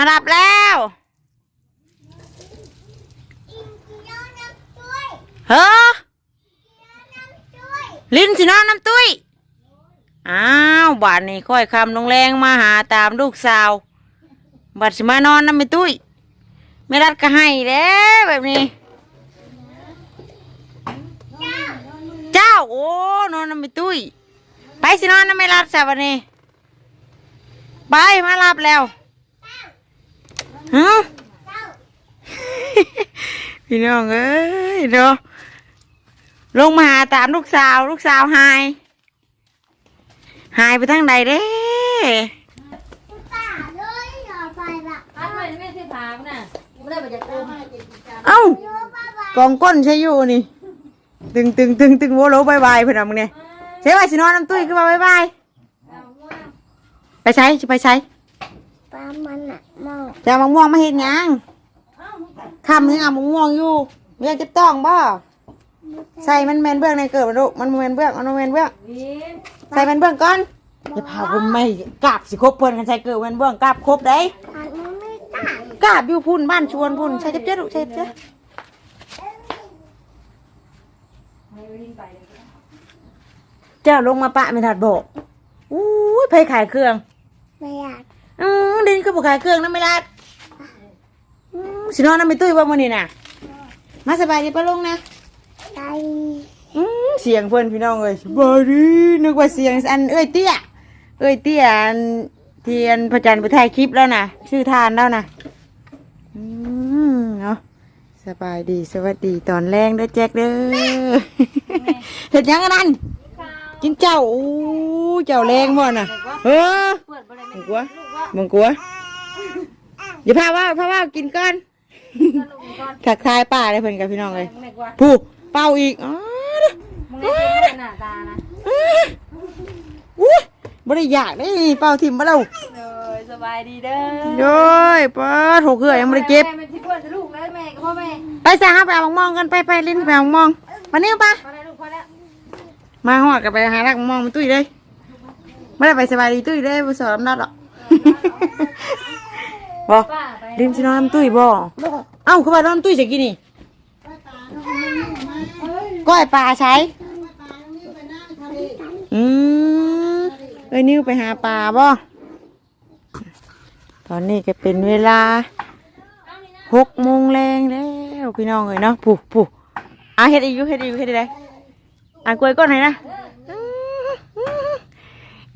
มารับแล้วเฮ้อลินสินอนน้ำตุ้ย อ้าวบาดนี้ค่อยคำลงแรงมาหาตามลูกสาวบัดสิมานอนน้ำไม่ตุ้ย ไม่รัดก็ให้แล้วแบบนี้ เจ้าโอ้นอนน้ำไม่ตุ้ย ไปสินอนน้ำไม่รัดสาวันนี้ ไปมารับแล้ว ฮะพี่น้องเอ้ยเนาะลงมาหาตามลูกสาว ลูกสาวหาย หายไปทางใดเด้อันใหม่ไม่ใช่ผามน่ะไม่ได้มาจากกรมเอ้ากองก้นใช่อยู่นี่ ตึงตึงตึงตึงโวโลบายบายเพื่อนมึงเนี่ยใช่ว่าสินอนน้ำตุ้ยขึ้นมาบายบายไปใช้จะไปใช้ ปลามันอะมองจะเอามะม่วงมาเห็นยังคำยังเอามะม่วงอยู่เรียกจะต้องบ่ใส่มันแมนเบื้องในเกิดมาดูมันแมนเบื้องมันแมนเบื้องวินใส่แมนเบื้องก่อนอย่าพาผมไม่กราบสิครบเพิ่นกันใส่เกิดแมนเบื้องกราบครบได้อันมันไม่ต่างกราบอยู่พุ่นบ้านชวนพุ่นใช่เจ็บเจ็บลูกใช่เจ็บให้วินไปเลยเจ้าลงมาปะไม่ทัดบอกอู้ยไปขายเครื่องไม่อยาก อืมดินก็บอกขายเครื่องนะไม่รัดอืมสินอนน้ำไม่ตุ้ยว่ามันนี่น่ะ มาสบายดีปะลุงนะใจอืมเสียงเพื่อนพี่น้องเลยสบายดีนึกว่าเสียงอันเอ้ยเตี้ยเอ้ยเตี้ยอันเทียนพระจันทร์ไปถ่ายคลิปแล้วนะชื่อทานแล้วนะอืมเนาะสบายดีสวัสดีตอนแรงเด้อแจ็คเด้อเห็ดหยังกันนั่นกินเจ้าอู้เจ้าแรงบ่น่ะเออเปิด บริเวมึณงกลัวมึงกลัวอย่าพาว่าพาว่ากินก่อนลูกก่อนถักทายป้าเลยเพิ่นกับพี่น้องเลยมึงไหนกว่าผู้เป่าอีกอ๋อมึงไหนเป็นหน้าตานะอู้บ่ได้อยากได้เป่าทิมมาแล้วเลยสบายดีเด้อโย้ยป้าโถเกือยังไม่ได้เก็บแม่เป็นที่เพื่อนจะลูกแล้วแม่กับพ่อแม่ไปสาหาไปเอามองกันไปไปลิ้นไปเอามองมานี่ปะพอแล้วลูกพอแล้วมาหอดกับไปหาลักมองมันตุ้ยเลยไม่ได้ไปสบายดีตุ้ยเลยบ่สอนนัดหรอก บ่ป้าไปลิ้นสินอนตุ้ยบ่เอ้าคือว่านอนตุ้ยจะกินนี่ก้อยปลาใช้อืมเอ้ยนิ้วไปหาปลาบ่ตอนนี้ก็เป็นเวลาหกโมงแรงแล้วพี่น้องเอ้ยเนาะผู้ผู้อะเฮ็ดอีกอยู่เฮ็ดอีกอยู่เฮ็ดอีกได้อะกล้วยก้อนให้นะ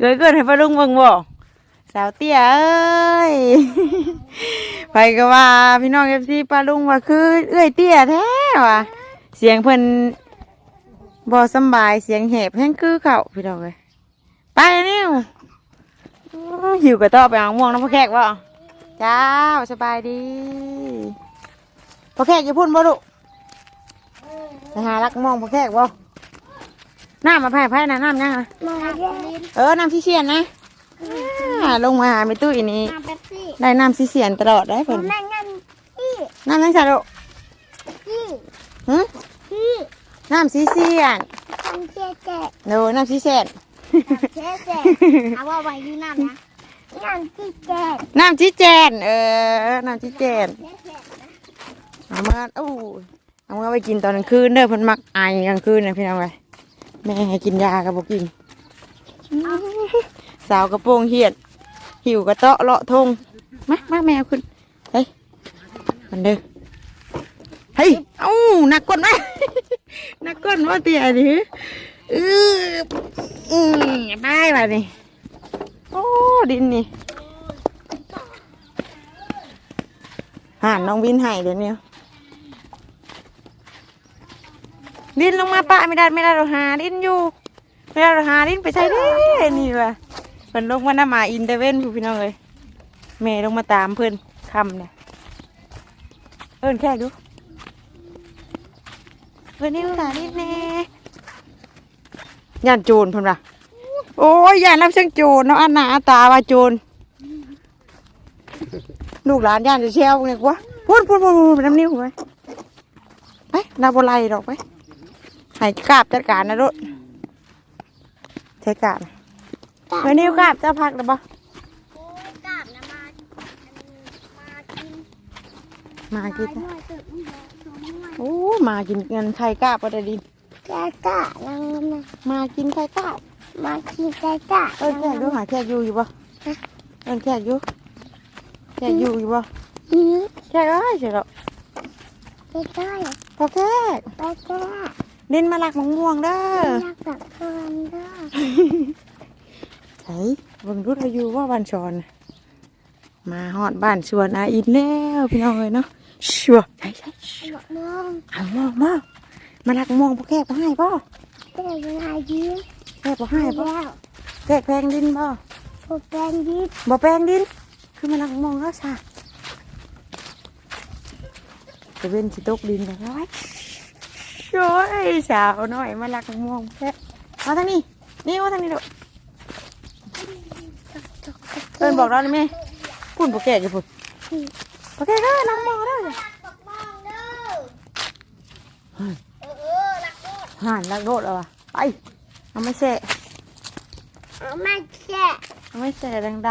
กล้วยก้อนให้ป้าลุงเบิ่งบ่ สาวเตี้ยเอ้ยไปก็ว่าพี่น้องเอฟซีป้าลุงว่าคือ เอื้อยเตี้ยแท้ว่ะเสียงเพิ่นบ่สำบายเสียงแหบแห้งคือเขาพี่น้องเลยไปนิ้วอื้อหิวกระต้อไปเอาม่วงน้ำพ่อแขกบ่เจ้าสบายดีพ่อแขกอย่าพูดบ่ลูกไปหารักม่วงพ่อแขกบ่น้ำมาไผ่ไผ่นะน้ำยังนะมาเล่นเออน้ำที่เชียนนะ อ่าลงมาหาไม่ตุ้ยนี่มาเป๊ปซี่ได้น้ำซีเสียนตลอดได้เพิ่นนั่งนั่งพี่น้ำยังใส่ลูกพี่หึพี่น้ำซีเสียนทำเจ๊เจ๊โนน้ำซีเสียนเจ๊เจ๊เอาว่าไว้อยู่น้ำนะน้ำที่เจ๊น้ำจีแจน เออ น้ำจีแจนเอามาโอ้ยเอามาไปกินตอนกลางคืนเด้อเพิ่นมักไอกลางคืนนะพี่น้องไปแม่ให้กินยากับบ่กิน สาวกระโปรงเหียด หิวกระเตาะเลาะทงมามาแมวขึ้นเฮ้ยมันเด้อเฮ้ยเอ้านักก้นไหมนักก้นว่าเตี้ยดิเอออืมไปมาดิโอ้ดินนี่ห่านน้องวินให้เดี๋ยวนี้ดินลงมาปะไม่ได้ไม่ได้เราหาดินอยู่ไม่ได้เราหาดินไปใช้ดินี่ว่ะ เพิ่นลงมาหน้าหมาอินเตเวนผู้พี่น้องเลยแม่ลงมาตามเพิ่นคำเนี่ยเอิ้นแค่ดูเพิ่นนี่หาดินแน่ย่านโจรเพิ่นว่ะโอ้ยย่านรับเชิงโจรเนาะอันหนาอันตาว่าโจรลูกหลานย่านจะเชี่ยวเนี่ยกว่าพูดพูดพูดพูดน้ำนิ้วไปไปนาบไลดอกไปให้กราบจัดการนะรถใช้กา รเฮ้ยนิ้วกราบเจ้าพักหรือเปล่ากราบนะมา มามากินหน่อยตึกหน่อยสองหน่อยโอ้มากินเงินไข่กาปะเดดินแกกะนังนะมากินไข่กามาขี่แกกะเอิ้นแขกอยู่หาแขกอยู่อยู่บ่เอิ้นแขกอยู่แขกอยู่อยู่บ่ยื้อแขกเอ้ยเสียแล้วไปใกล้พอแขกไปแก้เล่นมาลักมะม่วงเด้อรักแบบเพื่อนเด้อ ไสเบิ่งรุดอายุว่าบ้านชอนน่ะมาฮอดบ้านสวนอาอินแล้วพี่น้องเอ้ยเนาะชัวใช่ใช่บอกน้องเอามองมามาลักมะม่วงพวกแขกบ่ให้บ่เป็นเวลายื้อแขกบ่ให้บ่แล้วแขกแพงดินบ่ผมเป็นยื้อบ่แพงดิน คือมาลักมะม่วงแล้วซะจะเป็นสิตกดินแล้วไว้โอ้ยสาวน้อยมาลักมะม่วงแค่มาทางนี้นี่มาทางนี้ลูก เอิ้นบอกเราได้ไหมพูดบ่แก่จะพูดบ่แก่เด้อลักมะม่วงเด้อบอกน้องเด้อเออเออรักลูกห่านลักโดดเอาว่ะไปเอาไม่แสะเอาไม่แช่เอาไม่แสะดังไป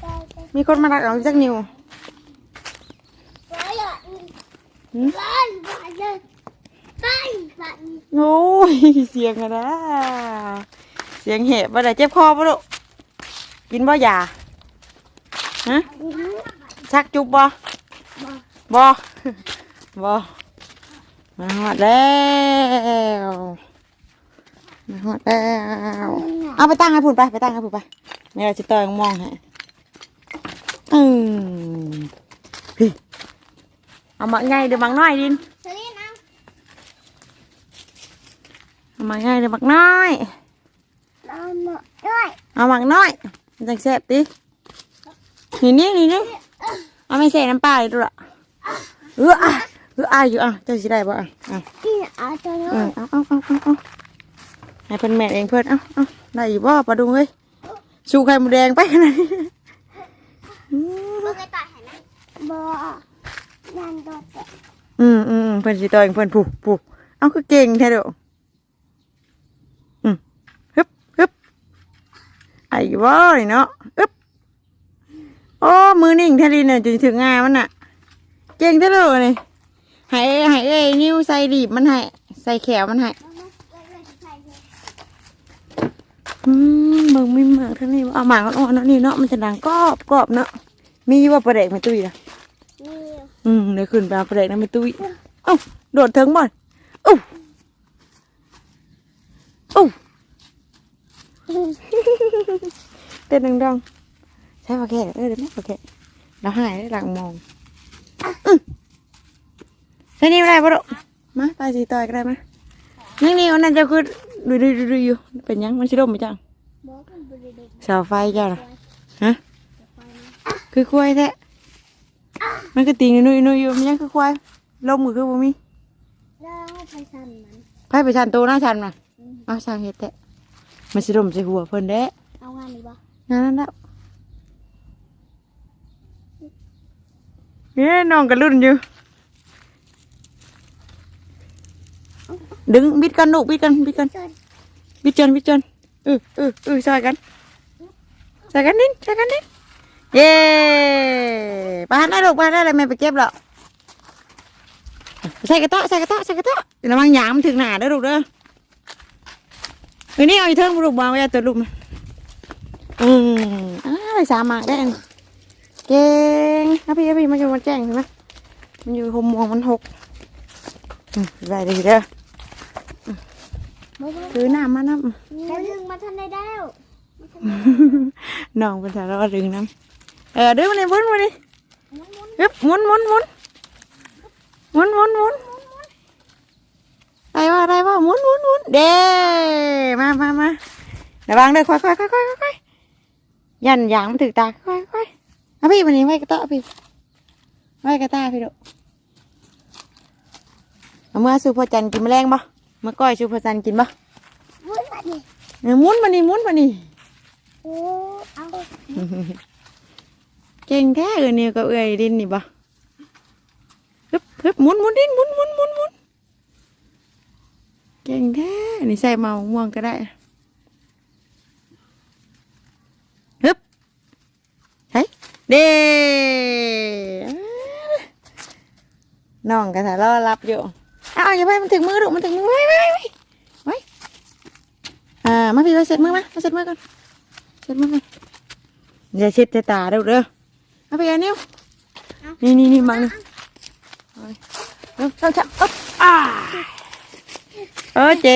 ไปๆมีคนมาลักเอาจักนิ้วไปอะหืมไปไปเลยไปไปโอ้ยเสียงอะนะเสียงเห็บบ่ได้เจ็บคอบ่ลูก กินบ่ยาฮะยื้อชักจุบบ่บ่บ่มาหอดแล้วมาหอดแล้วเอาไปตั้งให้พุ่นไปไปตั้งให้พุ่นไปแม่เราจะต่อยมองให้อืมพี่เอามาไงเดี๋ยวมักน้อยดินสลีนะเอามาไงเดี๋ยวมักน้อยเราหมดด้วยเอามักน้อยมัน จังแซ่บตินี่นี่นี่นี่เอาไม่ใส่น้ำปลาเลยดูละเอออะเอออะอยู่อะเจ้าสิได้บ่อะอะพี่เอาตัวเอนู้อนเอาเอาเอาเอาเอาให้เพิ่นแม่เองเพิ่นเอาเอาได้อยู่บ่ปลาดุงเฮ้ยชูไข่หมูแดงไปขนาดนี้อืมบ่ไปต่อยเห็นไหมบ่ยันโดดแต่อืมอืมเพิ่นสิต่อยเพิ่นผูกผูกเอาคือเก่งแท้เด้ออืมฮึบฮึบ ไอ้บ่นี่เนาะอึบโอ้มือนิ่งแท้ลีเนี่ยจนถึงงามันน่ะ เก่งแท้เลยนี่ให้ให้เอ้ยนิ้วใส่ดีบมันให้ใส่แขวมันให้อืมเบิ่งมีหมากเท่านี้บ่เอาหมากอ่อนๆเนาะนี่เนาะมันจะดังกรอบกรอบเนาะมีว่าปลาแดกไม่ตุ้ยนะนี่อืมเดี๋ยวขึ้นไปเอาปลาแดกนะไม่ตุ้ยเอ้าโดดถึงบ่อนเอ้าเอ้า เต้นดังๆใช่ปลาแค่เออเดี๋ยวแม่ปลาแค่เราหายได้หลังมองอืมใช่นี่ไม่ได้ปะลูกมาตายสีต่อยก็ได้ไหมยังนี่วันนั้นจะคือดูดูดูดูอยู่เป็นยังมันชิลมไหมจังบ่มันบ่ได้เด็กเสาไฟเจ้าน่ะฮะคือควายแท้มันก็ติงนุ่ยนุ่ยอยู่มันยังคือควายลมก็คือบ่มีแล้วไปสั่นมันไผไปชันโตหน้าชันน่ะเอาสร้างเฮ็ดแท้ มันสิลมใส่หัวเพิ่นเด้เอางานนี้บ่งานนั้นแล้วเนี่ยน้องก็รุ่นอยู่ดึงบิดกันลูกบิดกันบิดกันเชิญบิดจนบิดจนเออเออเออใส่กันใส่กันนิดใส่กันนิดเย้ไปหันได้ลูกไปหันได้เลยแม่ไปเก็บแล้วใส่กระเตาะใส่กระเตาะใส่กระเต อลูกเด้อเอันนี้เอาอีเทิงมาลูกมาไว้เอาตัวลูกมาอืมอ้าวสามหมากได้อันเก่งเอาพี่เอาพี่มาอยู่มาแจ้งใช่ไหมมันอยู่หมมองมันหกอืมไปเลยเด้อบ่บ่ถือน้ำมาน้ำแล้วดึงมาทันได้แล้วน้องเป็นสารวัตรดึงน้ำเออดึงมาเลยหมุนมาดิฮึบหมุนหมุนหมุนหมุนหมุนหมุนอะ ไรวะอะไรวะหมุนหมุนหมุนเด้มามามาระวังเลยค่อยค่อยค่อยค่อยค่อยยันยางมันถึงตาค่อยค่อยเอาพี่มันนี่ไว้กระเตาะพี่ไว้กระตาพี่ดูเอามื่อสูพอจันทร์กินแมลงบ่เมื่อก้อยสูพอจันทร์กินบ่วุ้นมาดิเออหมุนมานี่หมุนมานี่โอ้เอาเก่งแท้เออเนี่ยกับเอ้ยดินนี่บ่ฮึบฮึบหมุนหมุนดินหมุนหมุนหมุนหมุน เก่งแท้นี่ใส่เมาม่วงก็ได้ฮึบเฮ้ยเด้น้องก็ถ่ายรอรับอยู่เอาออย่าไปมันถึงมือลูมันถึงมือไว้ไว้ไว้ไว้อ่ามาพี่มาเสร็จมือมามาเสร็จมือก่อนเสร็จมือก่อนอย่าเช็ดแต่ตาเด้อเด้อเอาไปเอานิ้วนี่นี่นี่มังนี่เอาไปเอาเอาจับอ๊บอ่า เออเจ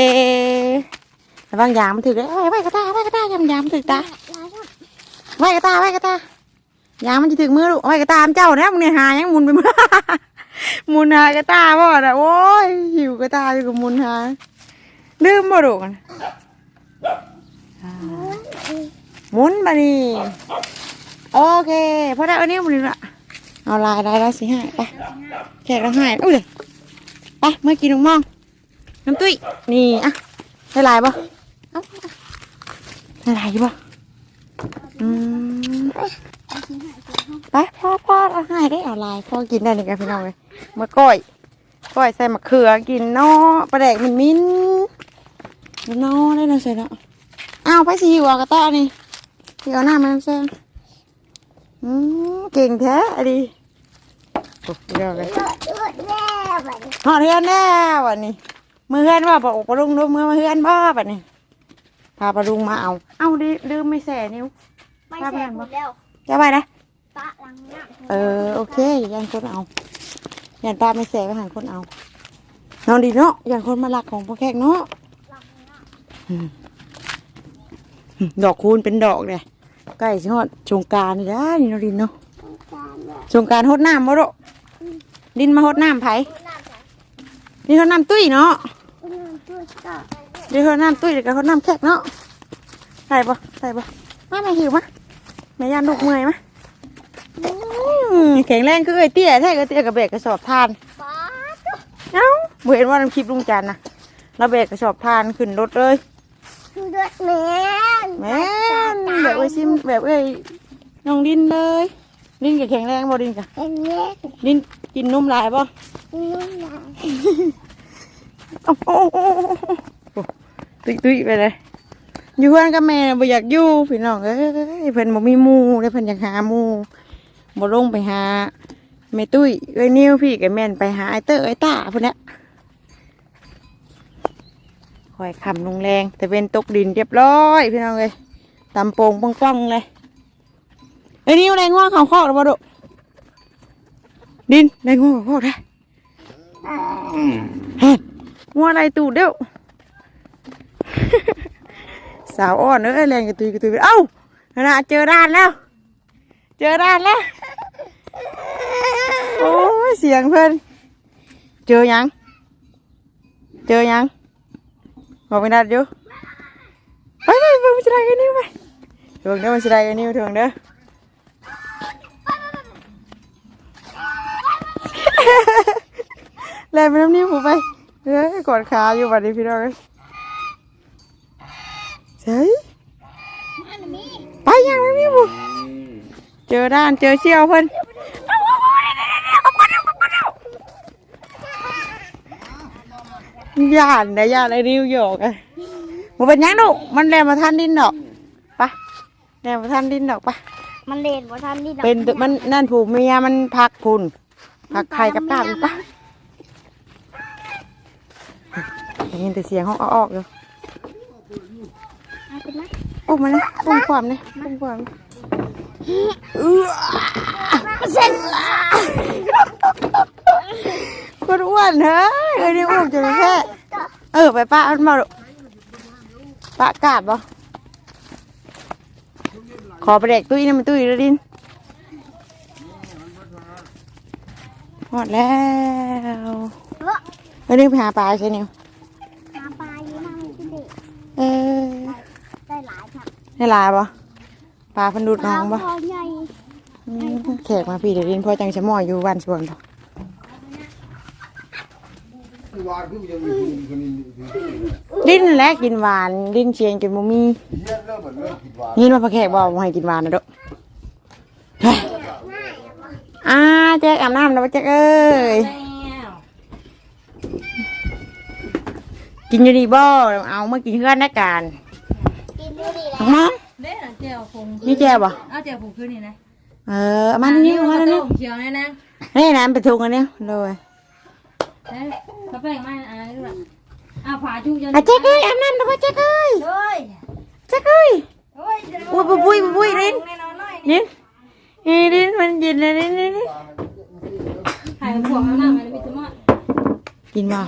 ระวังยางมันถึงเลยเอ้ยไว้กระตาไว้กระตายำยามถึงตาไว้กระตาไว้กระตายางมันจะถึงมือลูกไว้กระตามเจ้านะมึงเนี่ยหายังมุนไปมือมุนหากระตาบ่น่ะโอ้ยหิวกระตาอยู่กับมุนหาลืมบ่ลูกอะมุนมานี่โอเคพอได้เอานิ้มันละเอาลายลายลายสีห้าไปแขกเราให้อุ้ยไปเมื่อกินน้องมอง น้ำตุ้ยนี่อะได้ลายบ่เอาได้ลายบ่อืมไปพ่อพ่อเอาให้ได้เอาลายพ่อกินได้นี่กันพี่น้องเลยเมื่อก้อยก้อยใส่มะเขือกินเนาะปลาแดกมันมิ้นเนาะได้เลยใส่เนาะอ้าวไปสิหัวกระต้อนี่ที่เอาหน้ามาแซงอืมเก่งแท้อะดิโอ้ยเดี๋ยวเลยเลือดแม่บัดนี้หอดเฮือนแล้ววัน นี้มือเฮือนว่าบอกปลาลุงดูมือมาเฮือนบ่บัดนี้พาปลาลุงมาเอา เอาดิลืมไม่แส่นิ้ว ไม่เสร็จหมดแล้วจะไปนะปะลังน้ำเออโอเคยันคนเอายันป้าไม่แสไปหันคนเอานอนดีเนาะยันคนมาลักของพ่อแขกเนาะอืมอืมดอกคูณเป็นดอกเลยใกล้ชิฮอดสงกรารนี่ได้นี่เนาะดินเนาะการเนี่ยสงกรารฮดน้ำบ่โดะดินมาฮดน้ำไผน้ำใส่ดินฮดน้ำตุ้ยเนาะ น้ำตัวก็ดินฮดน้ำตุ้ยเดี๋ยวก็ฮดน้ำแขกเนาะใส่บ่ใส่บ่มาแม่หิวมะแม่ยันลูกเมื่อยมะอืมแข็งแรงคือไอ้เตี้ยแท้ก็เตี้ยกับเบกกระสอบทานป้าเอ้าบ่เห็นว่าน้ำคลิปลุงจันทร์นะเราเบรกกระสอบทานขึ้นรถเลยคือเลือดแม่แม่นแบบเอ้ยซิมแบบเอ้ยน้องดินเลยดินกับแข็งแรงบ่ดินกับเป็นแม่ดินกินนมหลายบ่นุ่มนะ โอ้โหตุ้ยตุ้ยไปเลยอยู่เพื่อนกับแม่บ่อยากอยู่พี่น้องเอ้ยเพิ่นบ่มีมูเลยเพิ่นอยากหามูบ่ลงไปหาแม่ตุ้ยเอ้ยนิ้วพี่กับแม่นไปหาไอ้เตอร์ไอ้ตาพุ่นแหละคอยคำลงแรง แต่เป็นตกดินเรียบร้อยพี่น้องเลยตำโป่งป้องป้องเลยไอ้ยนี่อะไรง่วงเขาคอกหรือเปล่าดุดินอะไรง่วงเขาคอกได้ ง่วงอะไรตูดเด้วสาวอ่อนเอ้ยแรงกระตุยกระตุยเอ้าขนาดเจอด้านแล้ว เจอด้านแล้ว โอ้ยเสียงเพิ่นเจอยัง เจอยังบอกไม่ได้อยู่ไปไปไปมันจะได้กันนิ้วไปถึงเด้อมันจะได้กันนิ้วถึงเด้อแล่นไปน้ำนิ้วผมไป เฮ้ยกอดขาอยู่บัดนี้พี่น้องเฮ้ยไปยังน้ำนิ้วผมเจอด้านเจอเชี่ยวเพิ่นย่านได้ย่านไอ้นิ้วโยกอะมันเป็นยังดุมันแลมาทันดินดอกไปะแลมาทันดินดอกไปะมันเล่นบ่ทันนี่ดอกเป็นตึมันนั่นผูกเมียมันพักพุนพักไข่กับกาบอีกปะ ได้ยินแต่เสียงห้องเอาออกอยู่เอาไปนะอุ้มมันนะอุ้มความนะอุ้มความเออเส้นคนอ้วนเฮ้ยเอ้ยนี่อุ้มจะแค่เออไปป้ามันมาลูกป้ากาบบ่ขอไปเด็กตุ้ยนี่มันตุ้ยแล้วดินหมดแล้วไปเรื่องไปหาปลาใช่นิวหาปลาอยู่นั่งกินเด็ก เออ ได้หลาย ค่ะให้ลายปะปลาเพันดูดน้องปะพอใหญ่อืมแขกมาพี่เดี๋ยวดินพ่อจังชะมอยอยู่บ้านสวนปะวานขึ้นยังมีคนนี้ดินนั่นแหละกินหวานดินเชียงจนบ่มีเฮียเริ่มเหมือนเริ่มผิดวานนี่มาพระแขกบอกว่าให้กินหวานนะเด้อเฮ้ยอ่าแจ๊กอาบน้ำนะวะแจ๊กเอ้ยแล้วกินอยู่ดีบ่เอามากินเพื่อนได้การกิ นดูดีแล้น้วองน้องเด้อเจียวผงนี่แจ๊บ่เอาเจียวผงคืนนี่นะเออเอามานี่นี่มาอันี่ต้มเขียวนี่นะนี่นะไปทุงกันเนี่ยเลยเอ้ยเขาแป้งมาอ่าดูละอ้าวฝาจุกจนอะเจ๊กเอ้ยอาบน้ำนะพ่อเจ๊กเอ้ยเฮ้ยเจ๊กเอ้ยเฮ้ยอุ้ยปุ้ยปุ้ยปุ้ยลิ้นแน่นอนหน่อยลิ้นเอ้ยลิ้นมันเย็นเลยลิ้นลิ้นลิ้นถ่ายพวกเอาหน้ามาเลยพี่ตุ้มอะกินบ่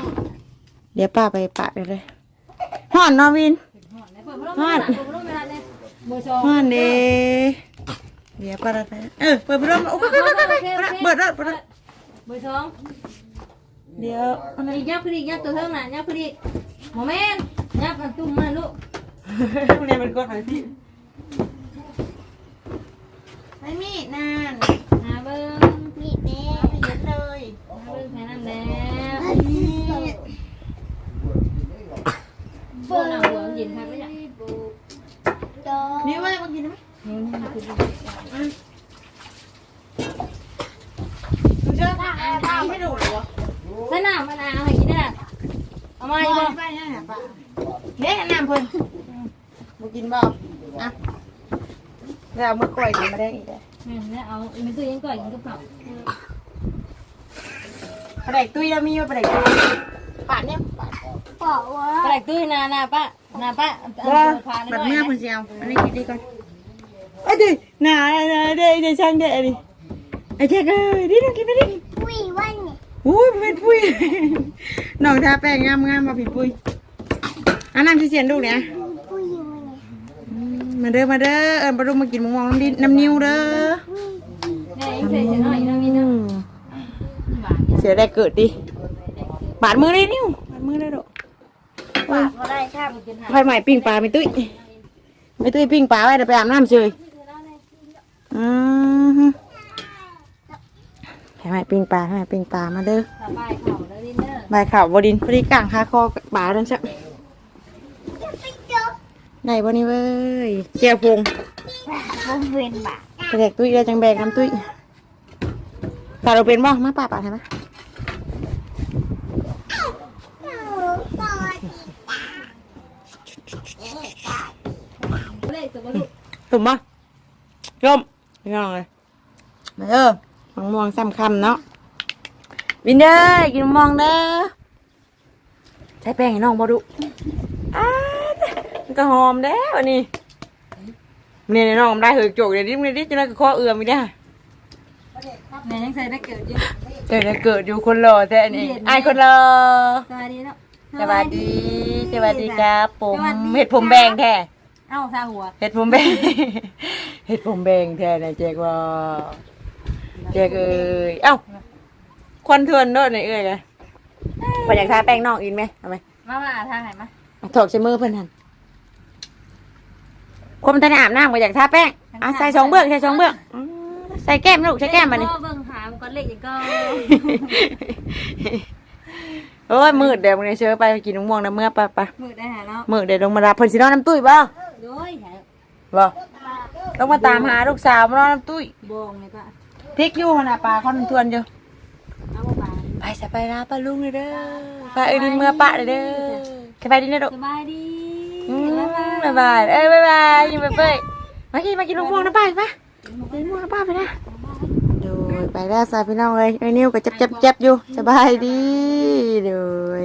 เดี๋ยวป้าไปปะเดี๋ยวเลยห่อนเนอวิน เปิดพัดลมไม่ได้เปิดพัดลมไม่ได้เลยเบอร์สองห่อนเด้เดี๋ยวป้าไปเออเปิดพัดลมโอ้ยเปิดเปิดเปิดเปิดเปิดเปิดเปิดเบอร์สองเดี๋ยวอีกยับคืออีกยับตัวเท่าน่ะยับคืออีกโมเมนต์ยับอันตุ้มมาลูกเนี่ยมันกดหน่อยพี่ไม่มีนั่นหาเบิ้งมีเด้เย็นเลยหาเบิ้งแค่นั้นแล้วเบิ้งเอาหัวเย็นทักเลยอ่ะโตนี่ว่ามากินไหมนี่นี่คือดูเชื่อป้าป้าไม่ดูหรอใส่น้ำมะนาวให้กินได้เอามาอีกบ่ป้าเนี่ยป้าเนี่ยน้ำเพิ่นมากินบ่อะแล้วเอามือกล้วยกินมาได้อีกเลยแม่นแล้วเอาไม่ตู้ยังก่อยกินกับข้าวปลาแดกตุ้ยแล้วมีว่าปลาแดกตุ้ยปาดเนี่ยปาดบอกว่าปลาตุ้ยนานาป้า นาป้าว่าพาบัดหน่เมื่ออยคุณเสียวอันนี้กินดีก่อนเอ้ยดิหนาหนาเด้เด้ช่างเด้ดิไอ้เจ๊กเอ้ยดิน้องกินไปดิปุ้ยวันเนี่ยอุ้ยเป็นปุ้ยน้องทาแป้งงามงามมาผิดปุ้ยอันนั้นที่เสียนลูกเนี่ยปุ้ยวันเนี่ยอืมมาเด้อมาเด้อเอิญปลาดุกมากินมะม่วงน้ำดินน้ำนิ้วเด้อแม่ยังใส่เสียน้อยนะมีนะหวานเสียได้เกิดดิบาดมือเลยนิ้วบาดมือเลยดอก ปากอะไรครับไฟใหม่ปิ้งปลาไม่ตุ้ยไม่ตุ้ยปิ้งปลาไว้เดี๋ยวไปอาบน้ำเฉยอือฮึไฟใหม่ปิ้งปลาไฟใหม่ปิ้งปลามาเด้อสบายเข่าแล้วดินเนอร์ใบข่าวบดินพอดีกลางคาคอปลาดันซะไปเจอได้บ่นี่เว้ยเจียวพงผมเป็นบ้ากระแดกตุ้ยได้จังแบกน้ำตุ้ยตาเราเป็นบ่มาป่าป่าใช่ไหม เล่สมุน ถูกบ่ร่มไม่ต้องเลยมาเด้อมะม่วงซ้ำคำเนาะวินเด้อกินมะม่วงเด้อใช้แป้งให้น้องบ่ดุอ้ามันก็หอมแล้วอันนี่เนี่ยน้องได้เหยโจกเดี๋ยวนี้มันได้จะได้ก็ข้อเอื้อมไม่ได้แม่ยังใส่ได้เกิดอยู่เกิดเกิดอยู่คนรอแต่อันนี้ไอายคนรอ สวัสดีเนาะ สวัสดี สวัสดีครับ ผมเห็ดผมแบงแท้ เอ้าซาหัวเห็ดผมแบง เห็ดผมแบงแท้นะแจกว่าแจกเอ้ยเอ้าควันเทือนด้วยในเอ้ยเลยพออยากทาแป้งนอกอินไหมเอาไหมมามาทางไหนมาถอดใช้มือเพื่อนทันคนมันทันอาบน้ำก็อยากทาแป้งอะใส่สองเบื้องใส่สองเบื้องอืมใส่แก้มลูกใส่แก้มมานี่ เบิ่งหามก่อนเล็กอีกก็โอ้ยมืดเดี๋ยวมึงเนี่ยเชื่อไปกินมะม่วงน้ำเมื่อปะปะมือได้หาเนาะมืดเดี๋ยวลงมารับเพิ่นสินอนน้ำตุ้ยบ่โด ยแถวบ่ลงมาตามหาลูกสาวมานอนน้ำตุ้ยบองเลยป้าพริกอยู่ขนาดปลาคอนทวนอยู่เอาปลาไปสไปลาปลาลุงเลยเด้อปลาเอ้ยดินเมื่อปะเลยเด้อสบายดีนะลูกสบายดีอืมบ๊ายบายเอ้ยบ๊ายบายอยิงไปเป้ยมากินมากินลูกม่วงนะป้าไปกินม่วงนะป้าไปนะโดยไปแล้วสายพี่น้องเลยไอ้ยนิ้วก็จับจับจับอยู่สบายดีโดย